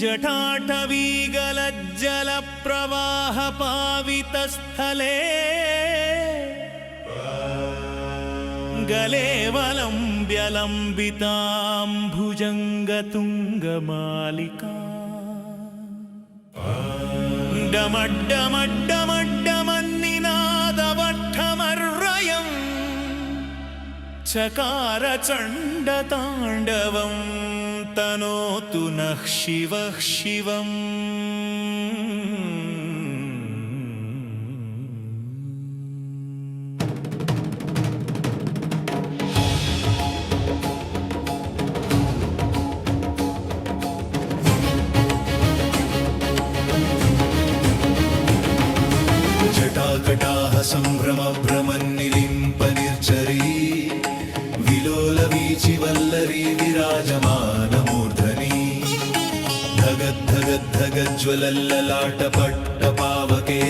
जटाटवीगलज्जलप्रवाहपावितस्थले गलेवलम्ब्यलम्बितां भुजङ्गतुङ्गमालिका डमड्डमड्डमड्डमन्निनादवट्ठमर्रयम् चकारचण्डताण्डवं तनोतु नः शिवः शिवम् जटाकटाः सम्भ्रमभ्रमन्निलिम्पनिर्झरी धगद्धगद्धगज्ज्वलल्ललाटपट्टपावके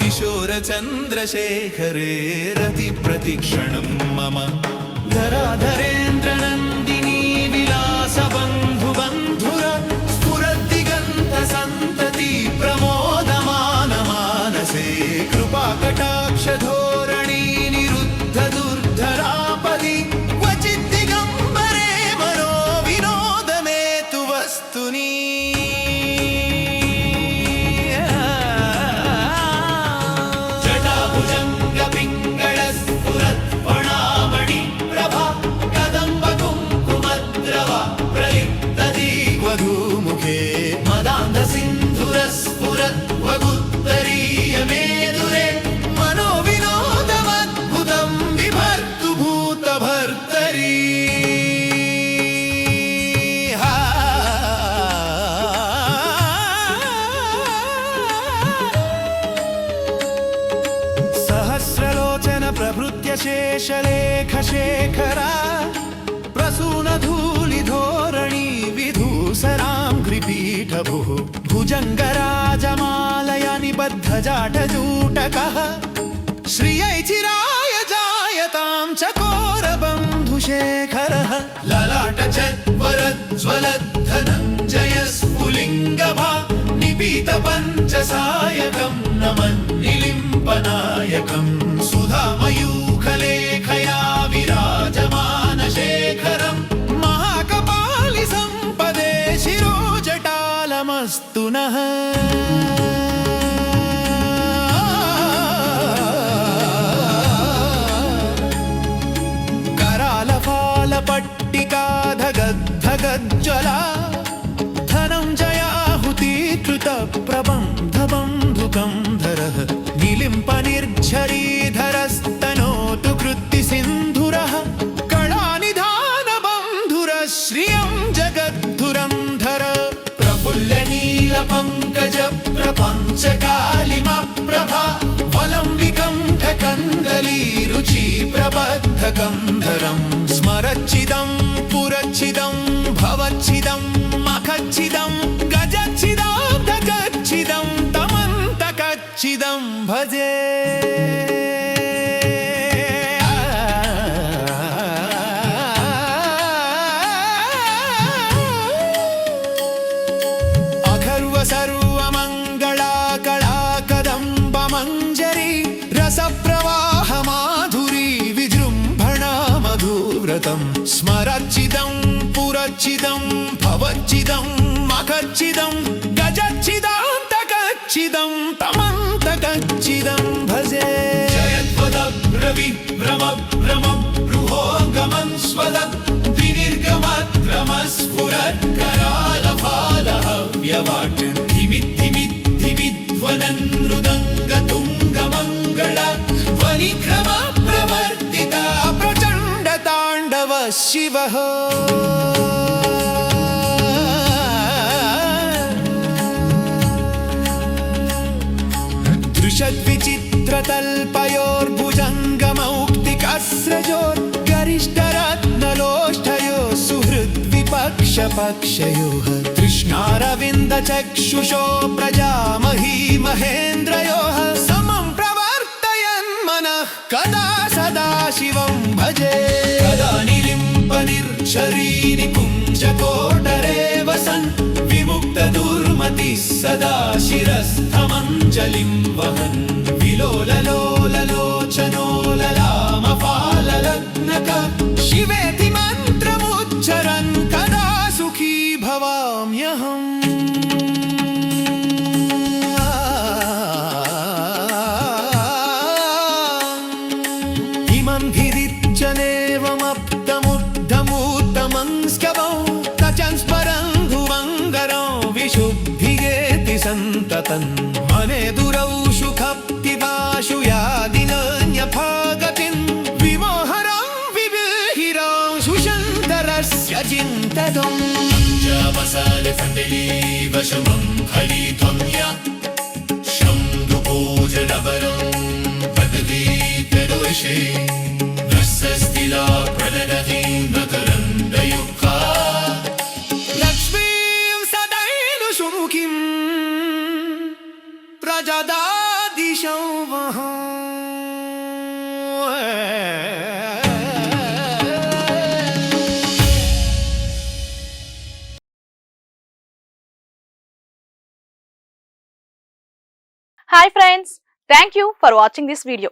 किशोरचन्द्रशेखरे रतिप्रतिक्षणं मम धराधरेन्द्रनन्दिनी मदान्धसिन्धुरस्फुरत्वगुत्तरीयमेदुरे मनोविनोदमद्भुतं विभर्तु भूतभर्तरी सहस्रलोचन प्रभृत्य शेष लेख शेखरा कृपीठभुः भुजङ्गराजमालया निबद्धजाटजूटकः श्रियैचिराय जायतां चकोरबन्धुशेखरः ललाट ज्वलद्धनञ्जय स्फुलिङ्गभा निपीत पञ्चसायकं नमस्तु नः करालपालपट्टिकाधगद्धगज्ज्वला పంకజ ప్రపంచ కాళిమ ప్రభ వలంబికంఠ కందలీరుచి ప్రబద్ధ కంధరం స్మరచ్చిదం పురచ్చిదం భవచ్చిదం. ఖచ్చితం భవచ్చితం మఖచ్చితం గజచ్చితం తగచ్చితం తమంత గచ్చితం భజే. జయత్వద రవి భ్రమ భ్రమ గృహోగమన్ స్వదత్ వినిర్గమత్ భ్రమస్ఫురత్ కరాల ఫాల హవ్యవాట్ ధిమిత్ ధిమిత్ ధిమిత్ వదన్ మృదంగ తుంగ మంగళ వనిక్రమ ప్రవర్తిత ప్రచండ తాండవ శివ दृशद्विचित्रतल्पयोर्भुजङ्गमौक्तिकस्रजोर्गरिष्ठरत्नलोष्ठयो सुहृद्विपक्षपक्षयोः कृष्णारविन्दचक्षुषो प्रजामही महेन्द्रयोः समं प्रवर्तयन् मनः कदा सदा शिवं भजे कदा निलिम्पनिर्शरीनि पुञ्जकोटरे वसन् सदा शिरस्थमञ्जलिं वहन् विलोललोललोचनोललामपाललग्नक शिवेति मन्त्रमुच्चरन् कदा सुखी भवाम्यहम् इमं धिरिच्चनेवमप्तमुद्धमूर्तमं स्कवौ तचंस्परं भुवङ्गरौ సంతతం మనే దురౌషు ఖప్తిదాషు యాదినాన్యభాగతిం విమోహరం వివిహిరాం సుశంతరస్య చింతతం పంచావసాల కండలీ వశమం హరి ధ్వమ్య శం దుపోజనవరం సదైను సుముఖిం Hi friends, thank you for watching this video.